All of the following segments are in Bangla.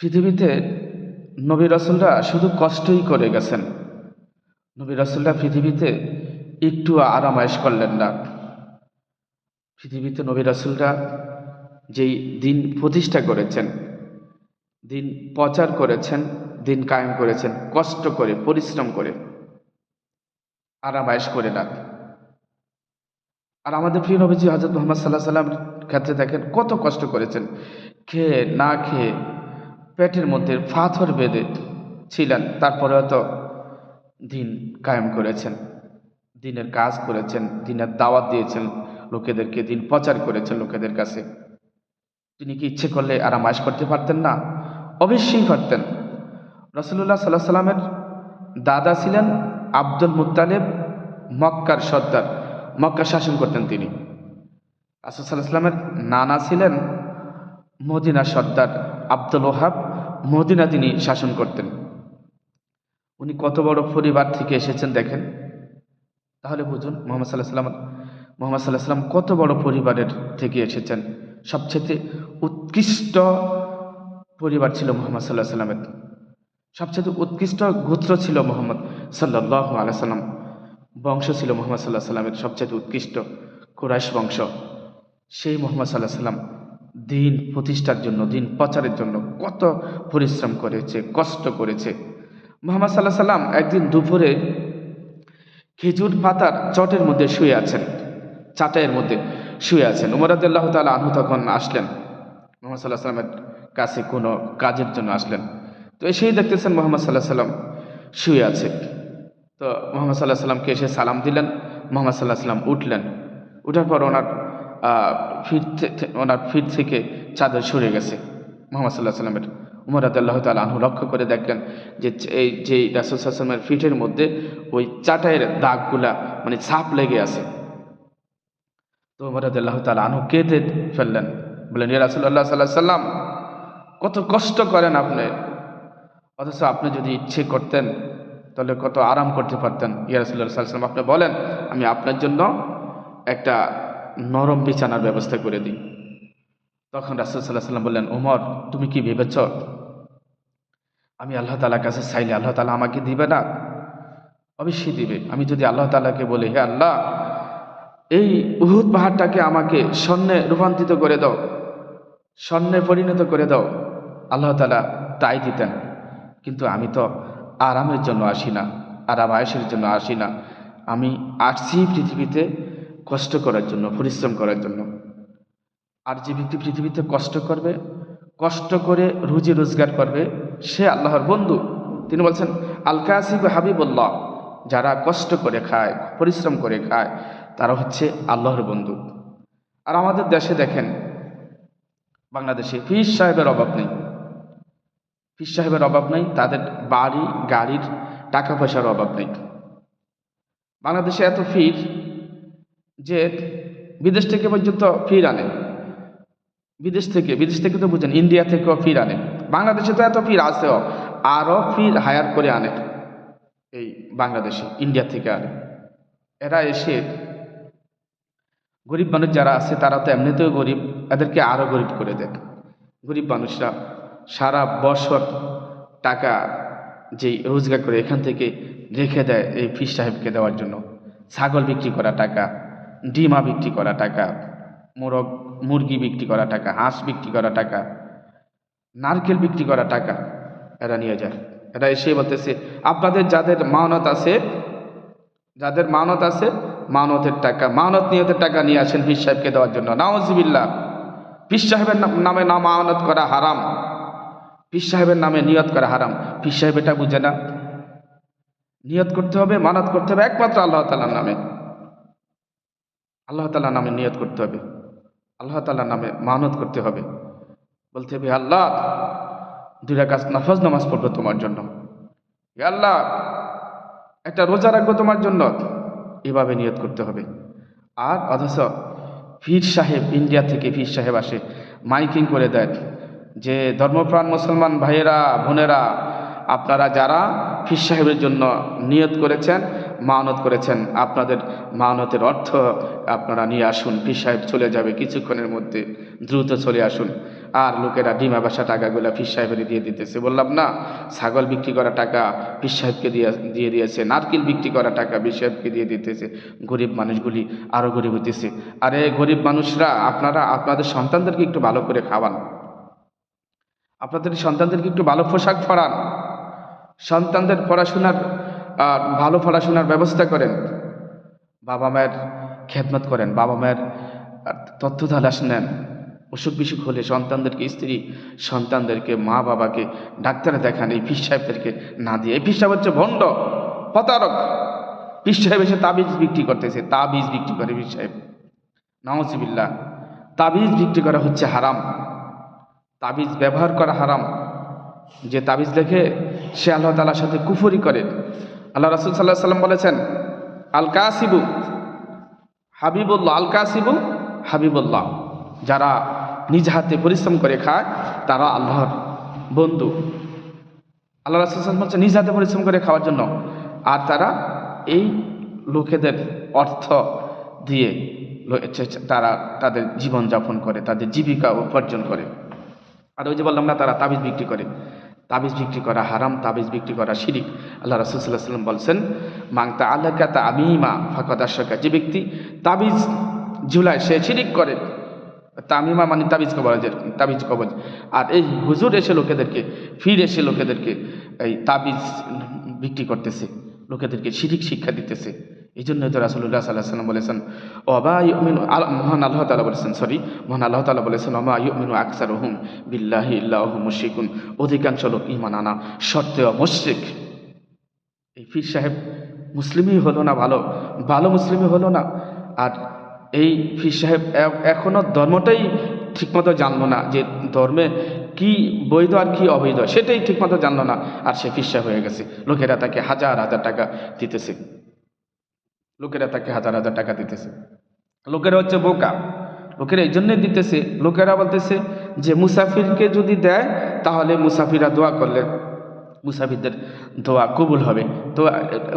পৃথিবীতে নবী রাসুলরা শুধু কষ্টই করে গেছেন। নবী রাসুলরা পৃথিবীতে একটু আরামায়েশ করলেন না। পৃথিবীতে নবী রাসুলরা যেই দিন প্রতিষ্ঠা করেছেন, দিন প্রচার করেছেন, দিন কায়েম করেছেন, কষ্ট করে, পরিশ্রম করে, আরামায়েশ করে না। আর আমাদের প্রিয় নবীজি হজরত মোহাম্মদ সাল্লাহ সাল্লাম ক্ষেত্রে দেখেন কত কষ্ট করেছেন। খেয়ে, না খেয়ে পেটের মধ্যে পাথর বেঁধে ছিলেন। তারপরেও তো দিন কায়েম করেছেন, দিনের কাজ করেছেন, দিনের দাওয়াত দিয়েছেন, লোকেদেরকে দিন প্রচার করেছেন লোকেদের কাছে। তিনি কি ইচ্ছে করলে আরামায়েশ করতে পারতেন না? অবশ্যই পারতেন। রসুল্লাহ সাল্লাহ সাল্লামের দাদা ছিলেন আব্দুল মুতালেব মক্কার সর্দার। মক্কা শাসন করতেন তিনি। রাসুল সাল্লাহ সাল্লামের নানা ছিলেন মদিনা সর্দার আব্দুল ওহাব মদিনা তিনি শাসন করতেন। উনি কত বড় পরিবার থেকে এসেছেন দেখেন? তাহলে বুঝুন, মোহাম্মদ সাল্লাহ সাল্লাম মোহাম্মদ সাল্লাহ সাল্লাম কত বড় পরিবারের থেকে এসেছেন? সবচেয়ে উৎকৃষ্ট পরিবার ছিল মোহাম্মদ সাল্লাহ সাল্লামের সবচেয়ে উৎকৃষ্ট গোত্র ছিল মোহাম্মদ সাল্লাহ আলাইসাল্লাম বংশ ছিল মোহাম্মদ সাল্লাহ সাল্লামের সবচেয়ে উৎকৃষ্ট কুরাইশ বংশ। সেই মোহাম্মদ সাল্লাহ সাল্লাম দিন প্রতিষ্ঠার জন্য, দিন প্রচারের জন্য কত পরিশ্রম করেছে, কষ্ট করেছে। মোহাম্মদ সাল্লাহ সাল্লাম একদিন দুপুরে খেজুর পাতার চটের মধ্যে শুয়ে আছেন চাটাইয়ের মধ্যে শুয়ে আছেন। উমরাদুল্লাহ তালা আনহু তখন আসলেন। মোহাম্মদ সাল্লাহ সাল্লামের কাছে কোনো কাজের জন্য আসলেন। তো এসেই দেখতেছেন মোহাম্মদ সাল্লাহ সাল্লাম শুয়ে আছে। তো মোহাম্মদ সাল্লাহ সাল্লামকে এসে সালাম দিলেন, মোহাম্মদ সাল্লাহ সাল্লাম উঠলেন। উঠার পর ওনার ফিট ওনার ফিট থেকে চাদর সরে গেছে। মোহাম্মদ সাল্লাহ সাল্লামের উমর আদাল্লাহ তাল আনহু লক্ষ্য করে দেখলেন যে এই যে রাসুল সাল্লামের ফিটের মধ্যে ওই চাটাইয়ের দাগগুলা মানে ছাপ লেগে আছে। তো উমর আদাল্লাহ তাল আনহু কেঁদে ফেললেন। বললেন, ইয়া রাসুল্লাহ সাল্লাহ সাল্লাম কত কষ্ট করেন আপনি। অথচ আপনি যদি ইচ্ছে করতেন, তাহলে কত আরাম করতে পারতেন। ইয়া রাসুল্লাহ সাল্লাম আপনি বলেন, আমি আপনার জন্য একটা নরম বিছানার ব্যবস্থা করে দিই। তখন রাসুল সাল্লাহ সাল্লাম বললেন, ওমর, তুমি কি ভেবেছ? আমি আল্লাহ তালার কাছে চাইলে আল্লাহ তালা আমাকে দিবে না? অবশ্যই দিবে। আমি যদি আল্লাহ তালাকে বলি, হে আল্লাহ, এই উহুদ পাহাড়টাকে আমাকে স্বর্ণে রূপান্তরিত করে দাও, স্বর্ণে পরিণত করে দাও। আল্লাহ তালা তাই দিতেন। কিন্তু আমি তো আরামের জন্য আসি না, আরাম আয়েসের জন্য আসি না। আমি আসছি পৃথিবীতে কষ্ট করার জন্য, পরিশ্রম করার জন্য। আর যে ব্যক্তি পৃথিবীতে কষ্ট করবে, কষ্ট করে রুজি রোজগার করবে, সে আল্লাহর বন্ধু। তিনি বলছেন আল কাসিব হাবিবুল্লাহ, যারা কষ্ট করে খায়, পরিশ্রম করে খায়, তারা হচ্ছে আল্লাহর বন্ধু। আর আমাদের দেশে দেখেন, বাংলাদেশে ফির সাহেবের অভাব নেই। ফির সাহেবের অভাব নেই, তাদের বাড়ি, গাড়ির টাকা পয়সার অভাব নেই। বাংলাদেশে এত ফির যে বিদেশ থেকে পর্যন্ত ফির আনে। বিদেশ থেকে বিদেশ থেকে তো বুঝেন, ইন্ডিয়া থেকেও ফির আনে। বাংলাদেশে তো এত ফির আসেও আরও ফির হায়ার করে আনে এই বাংলাদেশে, ইন্ডিয়া থেকে আনে। এরা এসে গরিব মানুষ যারা আছে, তারা তো এমনিতেও গরিব, এদেরকে আরও গরিব করে দেয় গরিব মানুষরা সারা বছর টাকা যেই রোজগার করে এখান থেকে রেখে দেয় এই ফিস সাহেবকে দেওয়ার জন্য। ছাগল বিক্রি করা টাকা ডিমা বিক্রি করা টাকা, মোরগ, মুরগি বিক্রি করা টাকা, হাঁস বিক্রি করা টাকা, নারকেল বিক্রি করা টাকা, এরা নিয়ে যায়। এরা এসে বলতেছে, আপনাদের যাদের মানত আছে, যাদের মানত আছে, মানতের টাকা, মানত নিয়তের টাকা নিয়ে আসেন পীর সাহেবকে দেওয়ার জন্য। নাওজিবিল্লা পীর সাহেবের নামে না মানত করা হারাম। পীর সাহেবের নামে নিয়ত করা হারাম। পীর সাহেব এটা বুঝে না। নিয়ত করতে হবে, মানত করতে হবে একমাত্র আল্লাহ তালার নামে। আল্লাহ তালার নামে নিয়ত করতে হবে। আল্লাহ তালার নামে মানত করতে হবে। বলতে হবে আল্লাহ, দুই রাকাত নাফাজ নামাজ পড়ব তোমার জন্য। হে আল্লাহ, একটা রোজা রাখব তোমার জন্য। এভাবে নিয়ত করতে হবে। আর অথচ পীর সাহেব ইন্ডিয়া থেকে ফির সাহেব আসে, মাইকিং করে দেয় যে, ধর্মপ্রাণ মুসলমান ভাইয়েরা, বোনেরা, আপনারা যারা ফির সাহেবের জন্য নিয়ত করেছেন মানত করেছেন। আপনাদের মানতের অর্থ আপনারা নিয়ে আসুন, পীর সাহেব চলে যাবে কিছুক্ষণের মধ্যে, দ্রুত চলে আসুন। আর লোকেরা ডিমা বাসা টাকাগুলো ফির সাহেবের দিয়ে দিতেছে। বললাম, না, ছাগল বিক্রি করা টাকা ফির সাহেবকে দিয়ে দিয়ে দিয়েছে, নারকেল বিক্রি করা টাকা ফির সাহেবকে দিয়ে দিতেছে। গরিব মানুষগুলি আরও গরিব হইতেছে। আরে গরিব মানুষরা, আপনারা, আপনাদের সন্তানদেরকে একটু ভালো করে খাওয়ান। আপনাদের সন্তানদেরকে একটু ভালো পোশাক পরান। সন্তানদের পড়াশোনার ভালো পড়াশোনার ব্যবস্থা করেন। বাবা মায়ের খেদমত করেন। বাবা মায়ের তথ্য তালাশ নেন। অসুখ বিসুখ হলে সন্তানদেরকে, স্ত্রী সন্তানদেরকে, মা বাবাকে, ডাক্তারে দেখান, এই ফিস সাহেবদেরকে না দিয়ে। এই ফিস সাহেব হচ্ছে ভণ্ড, প্রতারক। ফিস সাহেব এসে তাবিজ বিক্রি করতেছে, তাবিজ বিক্রি করে ফিস সাহেব। নওয়াজিবিল্লা তাবিজ বিক্রি করা হচ্ছে হারাম। তাবিজ ব্যবহার করা হারাম। যে তাবিজ দেখে সে আল্লাহ তালার সাথে কুফরি করে। আল্লাহ রাসুল সাল্লাহ সাল্লাম বলেছেন আল কাসিবু হাবিবুল্লাহ আল কাসিবু হাবিবুল্লাহ। যারা নিজ হাতে পরিশ্রম করে খায়, তারা আল্লাহর বন্ধু। আল্লাহ রাসুল বলছে নিজ হাতে পরিশ্রম করে খাওয়ার জন্য। আর তারা এই লোকেদের অর্থ দিয়ে তারা তাদের জীবন যাপন করে, তাদের জীবিকা উপার্জন করে। আর ওই যে বললাম না, তারা তাবিজ বিক্রি করে। তাবিজ বিক্রি করা হারাম, তাবিজ বিক্রি করা শিরিক। আল্লাহ রাসুল সাল্লাম বলছেন মাংতা আল্লাহকা তা আমিমা ফাঁকাদাশাকা যে ব্যক্তি তাবিজ ঝুলায়, সে শিরিক করে। তামিমা মানে তাবিজ কবজ তাবিজ কবজ। আর এই হুজুর এসে লোকেদেরকে ফির এসে লোকেদেরকে এই তাবিজ বিক্রি করতেছে, লোকেদেরকে শিরিক শিক্ষা দিতেছে। এই জন্য তো রাসুল্লাহ সাল্লাহ সাল্লাম বলেছেন অবা ইউমিনু মহান আল্লাহ তালা বলেছেন, সরি, মহান আল্লাহ তালা বলেছেন অমা ইউমিনু আকসার হুম বিল্লাহি ইল্লাহ মুশিকুন অধিকাংশ লোক ইমান আনা সত্ত্বেও মুশরিক। এই ফির সাহেব মুসলিমই হলো না ভালো ভালো মুসলিমই হলো না। আর এই ফির সাহেব এখনও এখনও ধর্মটাই ঠিকমতো জানলো না যে ধর্মে কি বৈধ আর কি অবৈধ, সেটাই ঠিকমতো জানলো না। আর সে সাহেব হয়ে গেছে। লোকেরা তাকে হাজার হাজার টাকা দিতেছে। লোকেরা তাকে হাজার হাজার টাকা দিতেছে। লোকেরা হচ্ছে বোকা। লোকেরা এই জন্যে দিতেছে। লোকেরা বলতেছে যে মুসাফিরকে যদি দেয়, তাহলে মুসাফিরা দোয়া করলে। মুসাফিরদের দোয়া কবুল হবে। তো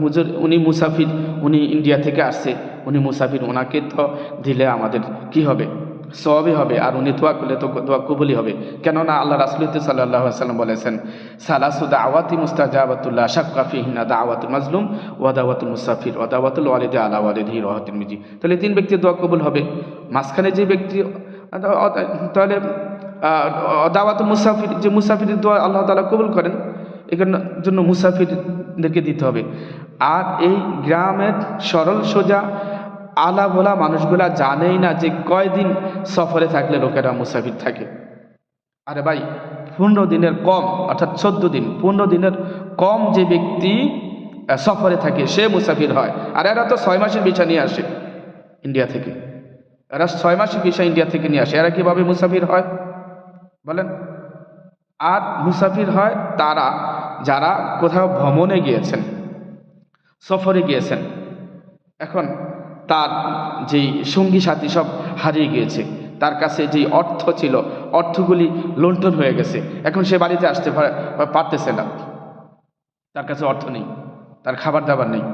হুজুর, উনি মুসাফির, উনি ইন্ডিয়া থেকে আসছে। উনি মুসাফির ওনাকে তো দিলে আমাদের কি হবে? সবই হবে আর উনি দোয়া করলে তো দোয়া কবুলই হবে। কেননা আল্লাহ রাসুল সাল্লাহ সাল্লাম বলেছেন সালাসুদ আওয়াতি মুস্তাজাবাতুল্লাহ শাক্কাফি হিনা দাওয়াতুল মাজলুম ওয়াদাওয়াতুল মুসাফির ওয়াদাওয়াতুল ওয়ালিদে আলা ওয়ালিদি রহতিন মিজি তাহলে তিন ব্যক্তির দোয়া কবুল হবে। মাঝখানে যে ব্যক্তি, তাহলে দাওয়াতুল মুসাফির, যে মুসাফিরের দোয়া আল্লাহ তালা কবুল করেন, এখানে জন্য মুসাফিরদেরকে দিতে হবে। আর এই গ্রামের সরল সোজা আলা ভোলা মানুষগুলা জানেই না যে কয়দিন সফরে থাকলে লোকেরা মুসাফির থাকে। আরে ভাই, পনেরো দিনের কম, অর্থাৎ চোদ্দ দিন, পনেরো দিনের কম যে ব্যক্তি সফরে থাকে, সে মুসাফির হয়। আর এরা তো ছয় মাসের বিছা নিয়ে আসে ইন্ডিয়া থেকে। এরা ছয় মাসের বিছা ইন্ডিয়া থেকে নিয়ে আসে। এরা কীভাবে মুসাফির হয়? বলেন। আর মুসাফির হয় তারা যারা কোথাও ভ্রমণে গিয়েছেন, সফরে গিয়েছেন। এখন তার যেই সঙ্গী সাথী সব হারিয়ে গিয়েছে, তার কাছে যেই অর্থ ছিল, অর্থগুলি লুণ্ঠন হয়ে গেছে। এখন সে বাড়িতে আসতে পারতেছে না। তার কাছে অর্থ নেই, তার খাবার দাবার নেই।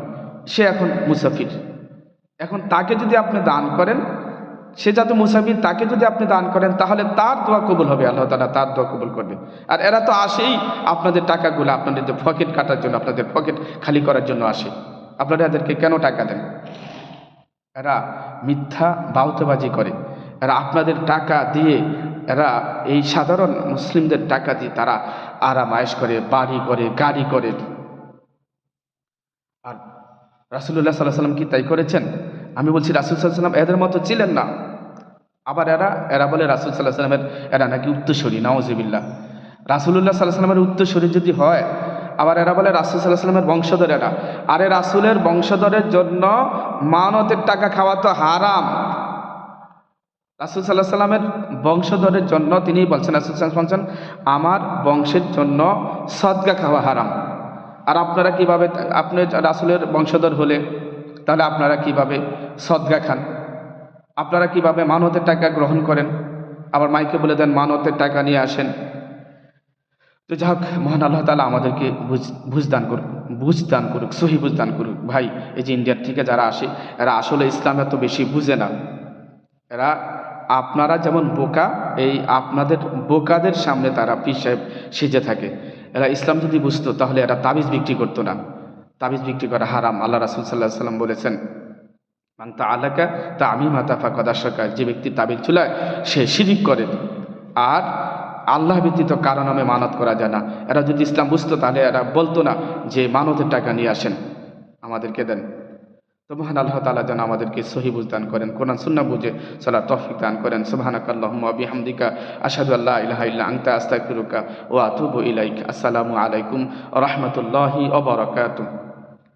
সে এখন মুসাফির। এখন তাকে যদি আপনি দান করেন, সে যাতে মুসাফির, তাকে যদি আপনি দান করেন, তাহলে তার দোয়া কবুল হবে, আল্লাহ তালা তার দোয়া কবুল করবে। আর এরা তো আসেই আপনাদের টাকাগুলো, আপনাদের যে পকেট কাটার জন্য, আপনাদের পকেট খালি করার জন্য আসে। আপনারা এদেরকে কেন টাকা দেন? এরা মিথ্যা বাউতবাজি করে। এরা আপনাদের টাকা দিয়ে এরা এই সাধারণ মুসলিমদের টাকা দিয়ে তারা আরাম করে, বাড়ি করে, গাড়ি করে। আর রাসুল্লাহ সাল্লাহ সাল্লাম কি তাই করেছেন? আমি বলছি রাসুল সাল্লাহ সাল্লাম এদের মতো ছিলেন না। আবার এরা এরা বলে রাসুল সাল্লাহ সাল্লামের এরা নাকি উত্তরসূরি নওয়াজিবিল্লা রাসুল্লাহ সাল্লাহ সাল্লামের উত্তরসূরি যদি হয় আবার এরা বলে রাসুল সাল্লাহ সাল্লামের বংশধর এরা। আরে রাসুলের বংশধরের জন্য মানতের টাকা খাওয়া তো হারাম। রাসুল সাল্লাহ সাল্লামের বংশধরের জন্য তিনি বলছেন, রাসুল সাল্লাম বলছেন, আমার বংশের জন্য সদগা খাওয়া হারাম। আর আপনারা কীভাবে, আপনি রাসুলের বংশধর হলে, তাহলে আপনারা কীভাবে সদগা খান? আপনারা কীভাবে মানতের টাকা গ্রহণ করেন? আবার মাইকে বলে দেন, মানতের টাকা নিয়ে আসেন। তো যাই হোক, মহান আল্লাহ তালা আমাদেরকে বুঝ, বুঝদান করুক বুঝদান করুক, সহি বুঝদান করুক। ভাই, এই যে ইন্ডিয়ার থেকে যারা আসে, এরা আসলে ইসলাম এত বেশি বুঝে না। এরা আপনারা যেমন বোকা, এই আপনাদের বোকাদের সামনে তারা পীর সাহেব সেজে থাকে। এরা ইসলাম যদি বুঝতো, তাহলে এরা তাবিজ বিক্রি করতো না। তাবিজ বিক্রি করা হারাম। আল্লাহ রাসুল সাল্লাহ সাল্লাম বলেছেন, মান তা আলাকা তা আমি মাতা ফাঁকা যে ব্যক্তি তাবিজ চুলায় সে শিরিক করে। আর আল্লাহ ব্যতীত কারও নামে মানত করা যায় না। এরা যদি ইসলাম বুঝতো, তাহলে এরা বলতো না যে মানতের টাকা নিয়ে আসেন। আমাদেরকে দেন। তো আল্লাহ তালা যেন আমাদেরকে সহি বুঝদান করেন, কোরআন সুন্না বুঝে সালা তফিক দান করেন। সুবহানাক আল্লাহুম্মা বিহামদিকা, আশহাদু আল্লা ইলাহা ইল্লা আনতা, আস্তাগফিরুকা ওয়া আতুবু ইলাইক। আসসালামু আলাইকুম রাহমাতুল্লাহি ওয়া বারাকাতুহু।